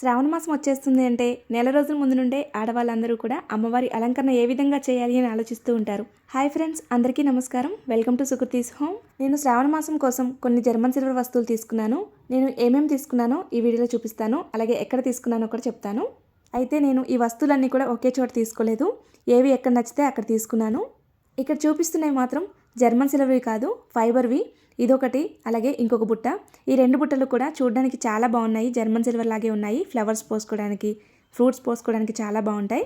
శ్రావణ మాసం వచ్చేస్తుంది అంటే నెల రోజుల ముందు నుండే ఆడవాళ్ళందరూ కూడా అమ్మవారి అలంకరణ ఏ విధంగా చేయాలి అని ఆలోచిస్తూ ఉంటారు. హాయ్ ఫ్రెండ్స్ అందరికీ నమస్కారం. Welcome to Sukruthi's home. నేను శ్రావణ మాసం కోసం కొన్ని జర్మన్ సిల్వర్ వస్తువులు తీసుకున్నాను. నేను ఏమేమి తీసుకున్నానో ఈ వీడియోలో చూపిస్తాను. అలాగే ఎక్కడ తీసుకున్నానో కూడా చెప్తాను. అయితే నేను ఈ వస్తువులన్నీ కూడా ఒకే చోట తీసుకోలేదు. ఏవి ఎక్కడ నచ్చితే అక్కడ తీసుకున్నాను. ఇక్కడ చూపిస్తున్నవి మాత్రం జర్మన్ సిల్వర్వి కాదు ఫైబర్వి. ఇదొకటి అలాగే ఇంకొక బుట్ట. ఈ రెండు బుట్టలు కూడా చూడడానికి చాలా బాగున్నాయి. జర్మన్ సిల్వర్ లాగే ఉన్నాయి. ఫ్లవర్స్ పోసుకోవడానికి ఫ్రూట్స్ పోసుకోవడానికి చాలా బాగుంటాయి.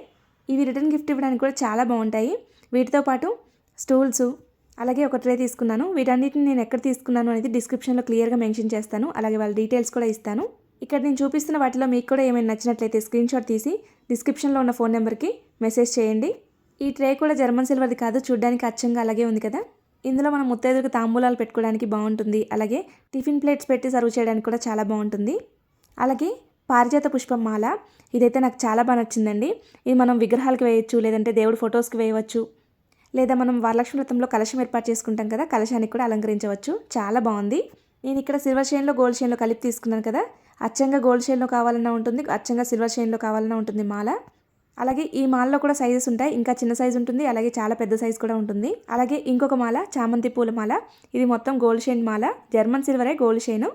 ఇవి రిటర్న్ గిఫ్ట్ ఇవ్వడానికి కూడా చాలా బాగుంటాయి. వీటితో పాటు స్టూల్స్ అలాగే ఒక ట్రే తీసుకున్నాను. వీటన్నిటిని నేను ఎక్కడ తీసుకున్నాను అనేది డిస్క్రిప్షన్లో క్లియర్గా మెన్షన్ చేస్తాను. అలాగే వాళ్ళ డీటెయిల్స్ కూడా ఇస్తాను. ఇక్కడ నేను చూపిస్తున్న వాటిలో మీకు కూడా ఏమైనా నచ్చినట్లయితే స్క్రీన్ షాట్ తీసి డిస్క్రిప్షన్లో ఉన్న ఫోన్ నెంబర్కి మెసేజ్ చేయండి. ఈ ట్రే కూడా జర్మన్ సిల్వర్ది కాదు చూడడానికి అచ్చంగా అలాగే ఉంది కదా. ఇందులో మనం ముత్తైదులకు తాంబూలాలు పెట్టుకోవడానికి బాగుంటుంది. అలాగే టిఫిన్ ప్లేట్స్ పెట్టి సర్వ్ చేయడానికి కూడా చాలా బాగుంటుంది. అలాగే పారిజాత పుష్పం మాల ఇదైతే నాకు చాలా బాగా నచ్చిందండి. ఇది మనం విగ్రహాలకు వేయచ్చు లేదంటే దేవుడి ఫొటోస్కి వేయవచ్చు. లేదా మనం వరలక్ష్మి వ్రతంలో కలశం ఏర్పాటు చేసుకుంటాం కదా కలశానికి కూడా అలంకరించవచ్చు. చాలా బాగుంది. నేను ఇక్కడ సిల్వర్ షైన్లో గోల్డ్ షైన్లో కలిపి తీసుకున్నాను కదా అచ్చంగా గోల్డ్ షైన్లో కావాలన్నా ఉంటుంది అచ్చంగా సిల్వర్ షైన్లో కావాలన్నా ఉంటుంది మాల. అలాగే ఈ మాలలో కూడా సైజెస్ ఉంటాయి. ఇంకా చిన్న సైజు ఉంటుంది. అలాగే చాలా పెద్ద సైజు కూడా ఉంటుంది. అలాగే ఇంకొక మాల చామంతి పూల మాల. ఇది మొత్తం గోల్డ్ షైన్ మాల. జర్మన్ సిల్వరే గోల్డ్ షైన్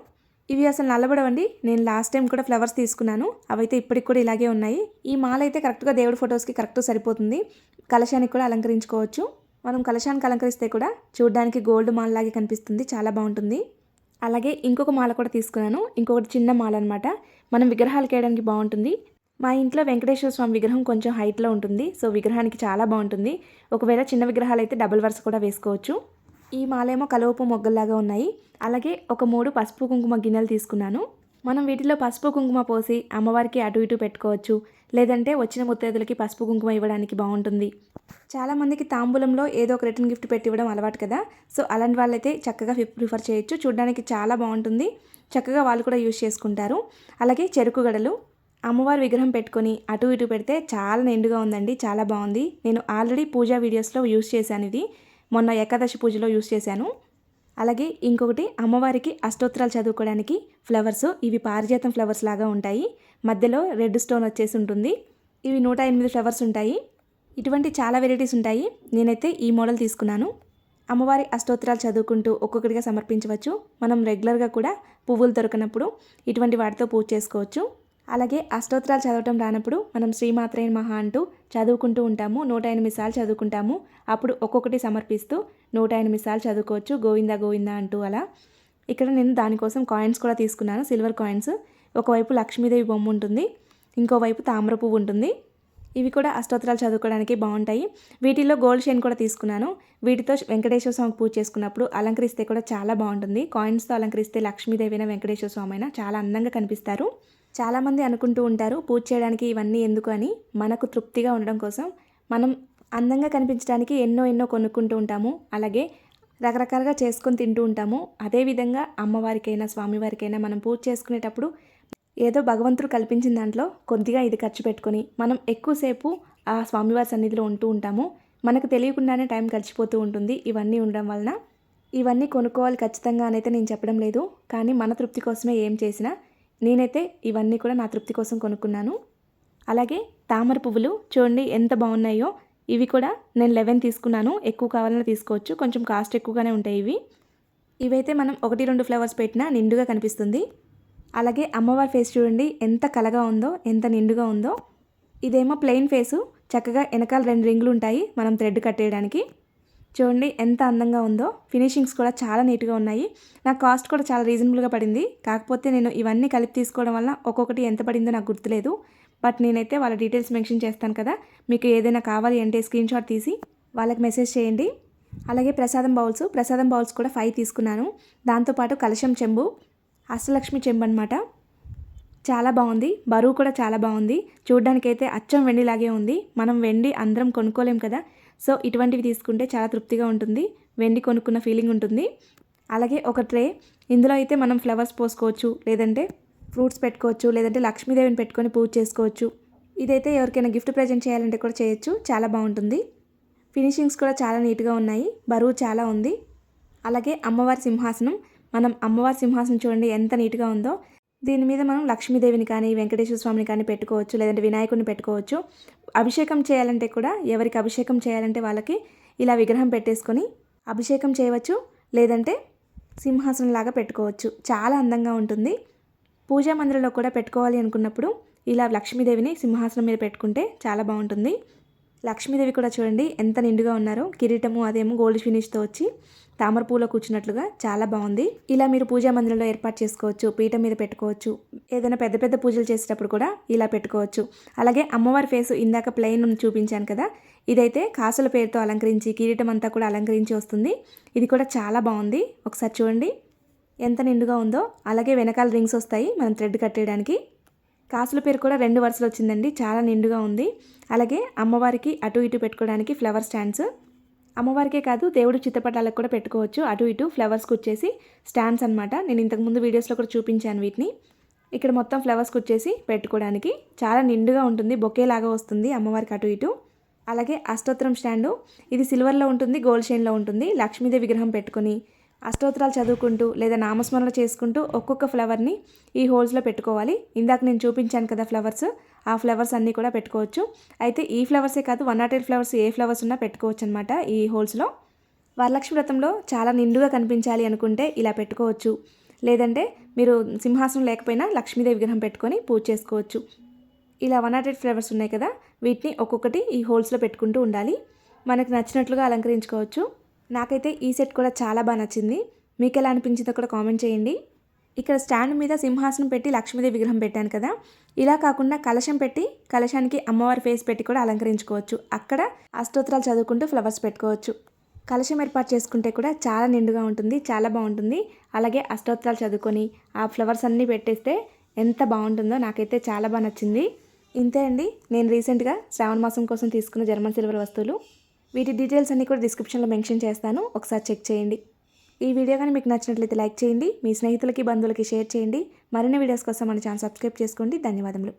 ఇవి అసలు నల్లబడవండి. నేను లాస్ట్ టైం కూడా ఫ్లవర్స్ తీసుకున్నాను. అవైతే ఇప్పటికి కూడా ఇలాగే ఉన్నాయి. ఈ మాల అయితే కరెక్ట్గా దేవుడి ఫొటోస్కి కరెక్ట్ సరిపోతుంది. కలశానికి కూడా అలంకరించుకోవచ్చు. మనం కలశానికి అలంకరిస్తే కూడా చూడడానికి గోల్డ్ మాల లాగే కనిపిస్తుంది. చాలా బాగుంటుంది. అలాగే ఇంకొక మాల కూడా తీసుకున్నాను. ఇంకొకటి చిన్న మాల అనమాట మనం విగ్రహాలు వేయడానికి బాగుంటుంది. మా ఇంట్లో వెంకటేశ్వర స్వామి విగ్రహం కొంచెం హైట్లో ఉంటుంది. సో విగ్రహానికి చాలా బాగుంటుంది. ఒకవేళ చిన్న విగ్రహాలు అయితే డబుల్ వరుస కూడా వేసుకోవచ్చు. ఈ మాలేమో కలువపు మొగ్గల్లాగా ఉన్నాయి. అలాగే ఒక మూడు పసుపు కుంకుమ గిన్నెలు తీసుకున్నాను. మనం వీటిలో పసుపు కుంకుమ పోసి అమ్మవారికి అటు ఇటు పెట్టుకోవచ్చు. లేదంటే వచ్చిన ముత్తైదులకి పసుపు కుంకుమ ఇవ్వడానికి బాగుంటుంది. చాలామందికి తాంబూలంలో ఏదో ఒక రిటర్న్ గిఫ్ట్ పెట్టి ఇవ్వడం అలవాటు కదా. సో అలాంటి వాళ్ళైతే చక్కగా ప్రిఫర్ చేయొచ్చు. చూడడానికి చాలా బాగుంటుంది. చక్కగా వాళ్ళు కూడా యూజ్ చేసుకుంటారు. అలాగే చెరుకు గడలు. అమ్మవారి విగ్రహం పెట్టుకొని అటు ఇటు పెడితే చాలా నిండుగా ఉందండి చాలా బాగుంది. నేను ఆల్రెడీ పూజా వీడియోస్లో యూస్ చేశాను ఇది. మొన్న ఏకాదశి పూజలో యూస్ చేశాను. అలాగే ఇంకొకటి అమ్మవారికి అష్టోత్తరాలు చదువుకోవడానికి ఫ్లవర్స్ ఇవి పారిజాతం ఫ్లవర్స్ లాగా ఉంటాయి. మధ్యలో రెడ్ స్టోన్ వచ్చేసి ఉంటుంది. ఇవి నూట ఎనిమిది ఫ్లవర్స్ ఉంటాయి. ఇటువంటి చాలా వెరైటీస్ ఉంటాయి. నేనైతే ఈ మోడల్ తీసుకున్నాను. అమ్మవారి అష్టోత్తరాలు చదువుకుంటూ ఒక్కొక్కటిగా సమర్పించవచ్చు. మనం రెగ్యులర్గా కూడా పువ్వులు దొరకనప్పుడు ఇటువంటి వాటితో పూజ చేసుకోవచ్చు. అలాగే అష్టోత్తరాలు చదవటం రానప్పుడు మనం శ్రీమాత్రే మహా అంటూ చదువుకుంటూ ఉంటాము. నూట ఎనిమిది సార్లు చదువుకుంటాము. అప్పుడు ఒక్కొక్కటి సమర్పిస్తూ నూట ఎనిమిది సార్లు చదువుకోవచ్చు. గోవింద గోవింద అంటూ అలా. ఇక్కడ నేను దానికోసం కాయిన్స్ కూడా తీసుకున్నాను. Silver coins. ఒకవైపు లక్ష్మీదేవి బొమ్మ ఉంటుంది. ఇంకోవైపు తామ్ర పువ్వు ఉంటుంది. ఇవి కూడా అష్టోత్తరాలు చదువుకోవడానికి బాగుంటాయి. వీటిల్లో గోల్డ్ చైన్ కూడా తీసుకున్నాను. వీటితో వెంకటేశ్వర స్వామికి పూజ చేసుకున్నప్పుడు అలంకరిస్తే కూడా చాలా బాగుంటుంది. కాయిన్స్తో అలంకరిస్తే లక్ష్మీదేవైనా వెంకటేశ్వర స్వామి అయినా చాలా అందంగా కనిపిస్తారు. చాలామంది అనుకుంటూ ఉంటారు పూజ చేయడానికి ఇవన్నీ ఎందుకు అని. మనకు తృప్తిగా ఉండడం కోసం మనం అందంగా కనిపించడానికి ఎన్నో ఎన్నో కొనుక్కుంటూ ఉంటాము. అలాగే రకరకాలుగా చేసుకొని తింటూ ఉంటాము. అదేవిధంగా అమ్మవారికైనా స్వామివారికైనా మనం పూజ చేసుకునేటప్పుడు ఏదో భగవంతుడు కల్పించిన దాంట్లో కొద్దిగా ఇది ఖర్చు పెట్టుకొని మనం ఎక్కువసేపు ఆ స్వామివారి సన్నిధిలో ఉంటూ ఉంటాము. మనకు తెలియకుండానే టైం గడిచిపోతూ ఉంటుంది. ఇవన్నీ ఉండడం వలన ఇవన్నీ కొనుక్కోవాలి ఖచ్చితంగా అనైతే నేను చెప్పడం లేదు. కానీ మన తృప్తి కోసమే ఏం చేసినా నేనైతే ఇవన్నీ కూడా నా తృప్తి కోసం కొనుక్కున్నాను. అలాగే తామర పువ్వులు చూడండి ఎంత బాగున్నాయో. ఇవి కూడా నేను లెవెన్ తీసుకున్నాను. ఎక్కువ కావాలన్నా తీసుకోవచ్చు. కొంచెం కాస్ట్ ఎక్కువగానే ఉంటాయి ఇవి. ఇవైతే మనం ఒకటి రెండు ఫ్లవర్స్ పెట్టినా నిండుగా కనిపిస్తుంది. అలాగే అమ్మవారి ఫేస్ చూడండి ఎంత కలగా ఉందో ఎంత నిండుగా ఉందో. ఇదేమో ప్లెయిన్ ఫేసు. చక్కగా వెనకాల రెండు రింగులు ఉంటాయి మనం థ్రెడ్ కట్టేయడానికి. చూడండి ఎంత అందంగా ఉందో. ఫినిషింగ్స్ కూడా చాలా నీట్గా ఉన్నాయి. నా కాస్ట్ కూడా చాలా రీజనబుల్గా పడింది. కాకపోతే నేను ఇవన్నీ కలిపి తీసుకోవడం వల్ల ఒక్కొక్కటి ఎంత పడిందో నాకు గుర్తులేదు. బట్ నేనైతే వాళ్ళ డీటెయిల్స్ మెన్షన్ చేస్తాను కదా. మీకు ఏదైనా కావాలి అంటే స్క్రీన్ షాట్ తీసి వాళ్ళకి మెసేజ్ చేయండి. అలాగే ప్రసాదం బౌల్స్ ప్రసాదం బౌల్స్ కూడా ఫైవ్ తీసుకున్నాను. దాంతోపాటు కలశం చెంబు అష్టలక్ష్మి చెంబు అనమాట చాలా బాగుంది. బరువు కూడా చాలా బాగుంది. చూడ్డానికైతే అచ్చం వెండిలాగే ఉంది. మనం వెండి అందరం కొనుక్కోలేం కదా. సో ఇటువంటివి తీసుకుంటే చాలా తృప్తిగా ఉంటుంది. వెండి కొనుక్కున్న ఫీలింగ్ ఉంటుంది. అలాగే ఒక ట్రే. ఇందులో అయితే మనం ఫ్లవర్స్ పోసుకోవచ్చు లేదంటే ఫ్రూట్స్ పెట్టుకోవచ్చు లేదంటే లక్ష్మీదేవిని పెట్టుకొని పూజ చేసుకోవచ్చు. ఇదైతే ఎవరికైనా గిఫ్ట్ ప్రజెంట్ చేయాలంటే కూడా చేయొచ్చు. చాలా బాగుంటుంది. ఫినిషింగ్స్ కూడా చాలా నీట్గా ఉన్నాయి. బరువు చాలా ఉంది. అలాగే అమ్మవారి సింహాసనం. మనం అమ్మవారి సింహాసనం చూడండి ఎంత నీట్గా ఉందో. దీని మీద మనం లక్ష్మీదేవిని కానీ వెంకటేశ్వర స్వామిని కానీ పెట్టుకోవచ్చు లేదంటే వినాయకుడిని పెట్టుకోవచ్చు. అభిషేకం చేయాలంటే కూడా ఎవరికి అభిషేకం చేయాలంటే వాళ్ళకి ఇలా విగ్రహం పెట్టేసుకొని అభిషేకం చేయవచ్చు. లేదంటే సింహాసనం లాగా పెట్టుకోవచ్చు. చాలా అందంగా ఉంటుంది. పూజా మందిరంలో కూడా పెట్టుకోవాలి అనుకున్నప్పుడు ఇలా లక్ష్మీదేవిని సింహాసనం మీద పెట్టుకుంటే చాలా బాగుంటుంది. లక్ష్మీదేవి కూడా చూడండి ఎంత నిండుగా ఉన్నారో. కిరీటము అదేమో గోల్డ్ ఫినిష్తో వచ్చి తామర పూలో కూర్చున్నట్లుగా చాలా బాగుంది. ఇలా మీరు పూజా మందిరంలో ఏర్పాటు చేసుకోవచ్చు పీఠం మీద పెట్టుకోవచ్చు ఏదైనా పెద్ద పెద్ద పూజలు చేసేటప్పుడు కూడా ఇలా పెట్టుకోవచ్చు. అలాగే అమ్మవారి ఫేస్ ఇందాక ప్లెయిన్ చూపించాను కదా ఇదైతే కాసుల పేరుతో అలంకరించి కిరీటం అంతా కూడా అలంకరించి వస్తుంది. ఇది కూడా చాలా బాగుంది. ఒకసారి చూడండి ఎంత నిండుగా ఉందో. అలాగే వెనకాల రింగ్స్ వస్తాయి మనం థ్రెడ్ కట్టేయడానికి కాసుల పేరు కూడా రెండు వరుసలు వచ్చిందండి. చాలా నిండుగా ఉంది. అలాగే అమ్మవారికి అటు ఇటు పెట్టుకోవడానికి ఫ్లవర్ స్టాండ్స్ అమ్మవారికే కాదు దేవుడు చిత్రపటాలకు కూడా పెట్టుకోవచ్చు. అటు ఇటు ఫ్లవర్స్కి వచ్చేసి స్టాండ్స్ అనమాట నేను ఇంతకుముందు వీడియోస్లో కూడా చూపించాను వీటిని. ఇక్కడ మొత్తం ఫ్లవర్స్కి వచ్చేసి పెట్టుకోవడానికి చాలా నిండుగా ఉంటుంది. బొకేలాగా వస్తుంది అమ్మవారికి అటు ఇటు. అలాగే అష్టోత్తరం స్టాండు ఇది సిల్వర్లో ఉంటుంది గోల్డ్ షైన్లో ఉంటుంది. లక్ష్మీదేవి విగ్రహం పెట్టుకొని అష్టోత్తరాలు చదువుకుంటూ లేదా నామస్మరణ చేసుకుంటూ ఒక్కొక్క ఫ్లవర్ని ఈ హోల్స్లో పెట్టుకోవాలి. ఇందాక నేను చూపించాను కదా ఫ్లవర్స్ ఆ ఫ్లవర్స్ అన్నీ కూడా పెట్టుకోవచ్చు. అయితే ఈ ఫ్లవర్సే కాదు వన్ నాట్ ఎయిట్ ఫ్లవర్స్ ఏ ఫ్లవర్స్ ఉన్నా పెట్టుకోవచ్చు అనమాట ఈ హోల్స్లో వరలక్ష్మి వ్రతంలో చాలా నిండుగా కనిపించాలి అనుకుంటే ఇలా పెట్టుకోవచ్చు. లేదంటే మీరు సింహాసనం లేకపోయినా లక్ష్మీదేవి విగ్రహం పెట్టుకొని పూజ చేసుకోవచ్చు. ఇలా వన్ నాట్ ఎయిట్ ఫ్లవర్స్ ఉన్నాయి కదా వీటిని ఒక్కొక్కటి ఈ హోల్స్లో పెట్టుకుంటూ ఉండాలి. మనకు నచ్చినట్లుగా అలంకరించుకోవచ్చు. నాకైతే ఈ సెట్ కూడా చాలా బాగా నచ్చింది. మీకు ఎలా అనిపించిందో కూడా కామెంట్ చేయండి. ఇక్కడ స్టాండ్ మీద సింహాసనం పెట్టి లక్ష్మీదేవి విగ్రహం పెట్టాను కదా. ఇలా కాకుండా కలశం పెట్టి కలశానికి అమ్మవారి ఫేస్ పెట్టి కూడా అలంకరించుకోవచ్చు. అక్కడ అష్టోత్తరాలు చదువుకుంటూ ఫ్లవర్స్ పెట్టుకోవచ్చు. కలశం ఏర్పాటు చేసుకుంటే కూడా చాలా నిండుగా ఉంటుంది చాలా బాగుంటుంది. అలాగే అష్టోత్తరాలు చదువుకొని ఆ ఫ్లవర్స్ అన్నీ పెట్టేస్తే ఎంత బాగుంటుందో నాకైతే చాలా బాగా నచ్చింది. ఇంతే అండి. నేను రీసెంట్గా శ్రావణ మాసం కోసం తీసుకున్న జర్మన్ సిల్వర్ వస్తువులు. వీటి డీటెయిల్స్ అన్నీ కూడా డిస్క్రిప్షన్లో మెన్షన్ చేస్తాను. ఒకసారి చెక్ చేయండి. ఈ వీడియో కానీ మీకు నచ్చినట్లయితే లైక్ చేయండి. మీ స్నేహితులకి బంధువులకి షేర్ చేయండి. మరిన్ని వీడియోస్ కోసం మన ఛానల్ సబ్స్క్రైబ్ చేసుకోండి. ధన్యవాదములు.